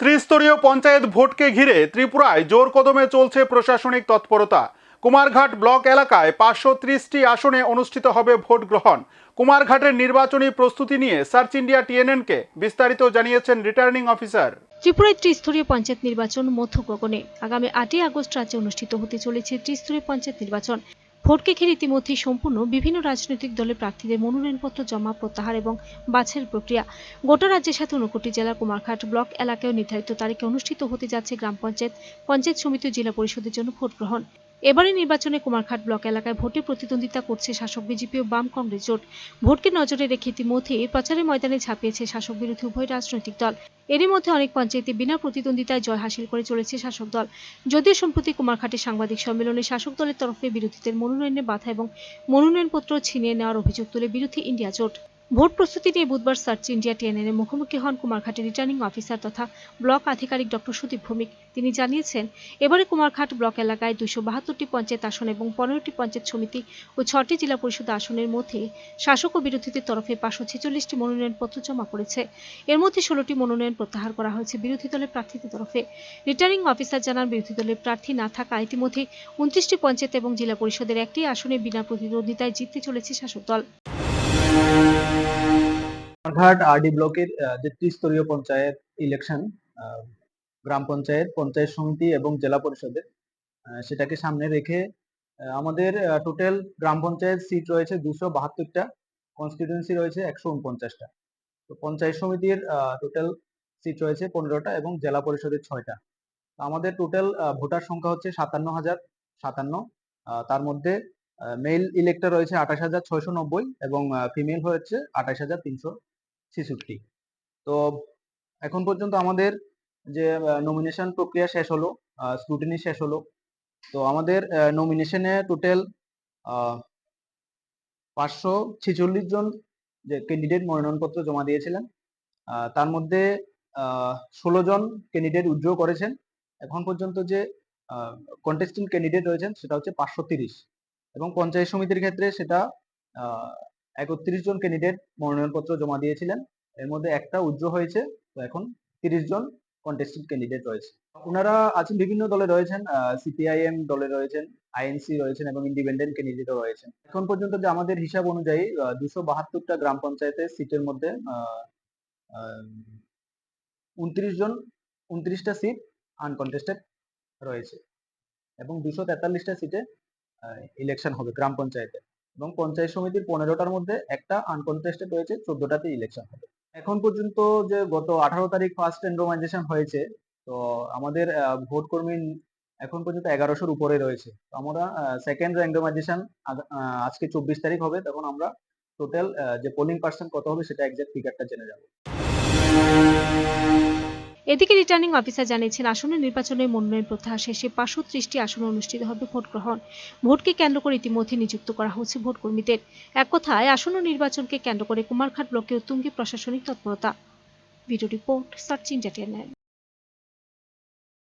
ত্রিস্তরীয় পঞ্চায়েত ভোটকে ঘিরে ত্রিপুরায় জোর কদমে চলছে প্রশাসনিক তৎপরতা। কুমারঘাট ব্লক এলাকায় পাঁচশো ত্রিশটি আসনে অনুষ্ঠিত হবে ভোট গ্রহণ। কুমারঘাটের নির্বাচনী প্রস্তুতি নিয়ে সার্চ ইন্ডিয়া টিএনএনকে বিস্তারিত জানিয়েছেন রিটার্নিং অফিসার। ত্রিপুরায় ত্রিস্তরীয় পঞ্চায়েত নির্বাচন মধ্যগগনে। আগামী আটই আগস্ট রাজ্যে অনুষ্ঠিত হতে চলেছে ত্রিস্তরীয় পঞ্চায়েত নির্বাচন। ভোটকে ঘিরে ইতিমধ্যেই সম্পূর্ণ বিভিন্ন রাজনৈতিক দলের প্রার্থীদের মনোনয়নপত্র, জমা, প্রত্যাহার এবং বাছের প্রক্রিয়া। গোটা রাজ্যের সাথে ঊনকোটি জেলার কুমারঘাট ব্লক এলাকায় নির্ধারিত তারিখে অনুষ্ঠিত হতে যাচ্ছে গ্রাম পঞ্চায়েত পঞ্চায়েত সমিতি ও জেলা পরিষদের জন্য ভোট গ্রহণ। এবারে নির্বাচনে কুমারঘাট ব্লক এলাকায় ভোটে প্রতিদ্বন্দ্বিতা করছে শাসক বিজেপি ও বাম কংগ্রেস জোট। ভোটকে নজরে রেখে ইতিমধ্যে প্রচারের ময়দানে ঝাঁপিয়েছে শাসক বিরোধী উভয় রাজনৈতিক দল। এরই মধ্যে অনেক পঞ্চায়েতে বিনা প্রতিদ্বন্দ্বিতায় জয় হাসিল করে চলেছে শাসক দল। যদিও সম্প্রতি কুমারঘাটে সাংবাদিক সম্মেলনে শাসক দলের তরফে বিরোধীদের মনোনয়নে বাধা এবং মনোনয়নপত্র ছিনিয়ে নেওয়ার অভিযোগ তুলে বিরোধী ইন্ডিয়া জোট। ভোট প্রস্তুতি নিয়ে বুধবার সার্চ ইন্ডিয়া টিএনএন এর মুখোমুখি হন কুমারঘাটের রিটার্নিং অফিসার তথা ব্লক আধিকারিক ডক্টর সুদীপ ভৌমিক। তিনি জানিয়েছেন, এবারে কুমারঘাট ব্লক এলাকায় দুইশো বাহাত্তরটি পঞ্চায়েত আসন এবং পনেরোটি পঞ্চায়েত সমিতি ও ছটি জেলা পরিষদ আসনের মধ্যে শাসক ও বিরোধীদের তরফে পাঁচশো ছেচল্লিশটি মনোনয়নপত্র জমা পড়েছে। এর মধ্যে ষোলোটি মনোনয়ন প্রত্যাহার করা হয়েছে বিরোধী দলের প্রার্থীদের তরফে। রিটার্নিং অফিসার জানান, বিরোধী দলের প্রার্থী না থাকা ইতিমধ্যে উনত্রিশটি পঞ্চায়েত এবং জেলা পরিষদের একটি আসনে বিনা প্রতিদ্বন্দ্বিতায় জিততে চলেছে শাসক দল। ঘাট আরডি ব্লকের যে ত্রিস্তরীয় পঞ্চায়েত ইলেকশন গ্রাম পঞ্চায়েত পঞ্চায়েত সমিতি এবং জেলা পরিষদের সেটাকে সামনে রেখে আমাদের টোটাল গ্রাম পঞ্চায়েত সিট রয়েছে দুশো বাহাত্তরটা কনস্টিটিউয়েন্সি রয়েছে একশো উনপঞ্চাশটা। তো পঞ্চায়েত সমিতির টোটাল সিট রয়েছে পনেরোটা এবং জেলা পরিষদের ছয়টা। আমাদের টোটাল ভোটার সংখ্যা হচ্ছে সাতান্ন হাজার সাতান্ন তার মধ্যে মেল ইলেক্টর রয়েছে আঠাশ হাজার ছয়শো নব্বই এবং ফিমেল হচ্ছে আঠাশ হাজার তিনশো ছেষট্টি। তো এখন পর্যন্ত আমাদের যে নমিনেশন প্রক্রিয়া শেষ হলো স্ক্রুটিনি শেষ হলো। তো আমাদের নমিনেশনে টোটাল পাঁচশো ছেচল্লিশ জন যে ক্যান্ডিডেট মনোনয়নপত্র জমা দিয়েছিলেন তার মধ্যে ষোলো জন ক্যান্ডিডেট উইথড্র করেছেন। এখন পর্যন্ত যে কন্টেস্টিং ক্যান্ডিডেট রয়েছেন, সেটা হচ্ছে পাঁচশো তিরিশ। এবং পঞ্চায়েত সমিতির ক্ষেত্রে সেটা একত্রিশ জন ক্যান্ডিডেট মনোনয়নপত্র জমা দিয়েছিলেন। এর মধ্যে একটা উজ্জ্ব হয়েছে, তো এখন তিরিশ জন কন্টেস্টেড ক্যান্ডিডেট রয়েছে। ওনারা আছেন বিভিন্ন দলে রয়েছেন সিপিআইএম দলে রয়েছেন আইএনসি রয়েছেন এবং ইন্ডিপেন্ডেন্ট ক্যান্ডিডেটও রয়েছেন। এখন পর্যন্ত যে আমাদের হিসাব অনুযায়ী দুশো বাহাত্তরটা গ্রাম পঞ্চায়েতের সিটের মধ্যে উনত্রিশ জন, উনত্রিশটা সিট আনকন্টেস্টেড রয়েছে। এবং দুশো তেতাল্লিশটা সিটে ইলেকশন হবে গ্রাম পঞ্চায়েতে। এবং পঞ্চায়েত সমিতির পনেরোটার মধ্যে একটা আনকনটেস্টেড রয়েছে, চোদ্দটাতে ইলেকশন হবে। এখন পর্যন্ত যে গত আঠারো তারিখ ফার্স্ট র্যান্ডোমাইজেশন হয়েছে, তো আমাদের ভোট কর্মী এখন পর্যন্ত এগারোশোর উপরে রয়েছে। আমরা সেকেন্ড র্যান্ডোমাইজেশন আজকে চব্বিশ তারিখ হবে, তখন আমরা টোটাল যে পোলিং পার্সেন্ট কত হবে সেটা এক্সাক্ট ফিগারটা জেনে যাব। এদিকে রিটার্নিং অফিসার জানিয়েছেন, আসন্ন নির্বাচনের মনোনয়ন প্রত্যাহার শেষে পাঁচশো ত্রিশটি আসনে অনুষ্ঠিত হবে ভোট গ্রহণ। ভোটকে কেন্দ্র করে ইতিমধ্যে নিযুক্ত করা হচ্ছে ভোট কর্মীদের এক কথায়, আসন্ন নির্বাচনকে কেন্দ্র করে কুমারঘাট ব্লকে তুঙ্গি প্রশাসনিক তৎপরতা। Video report search entertainment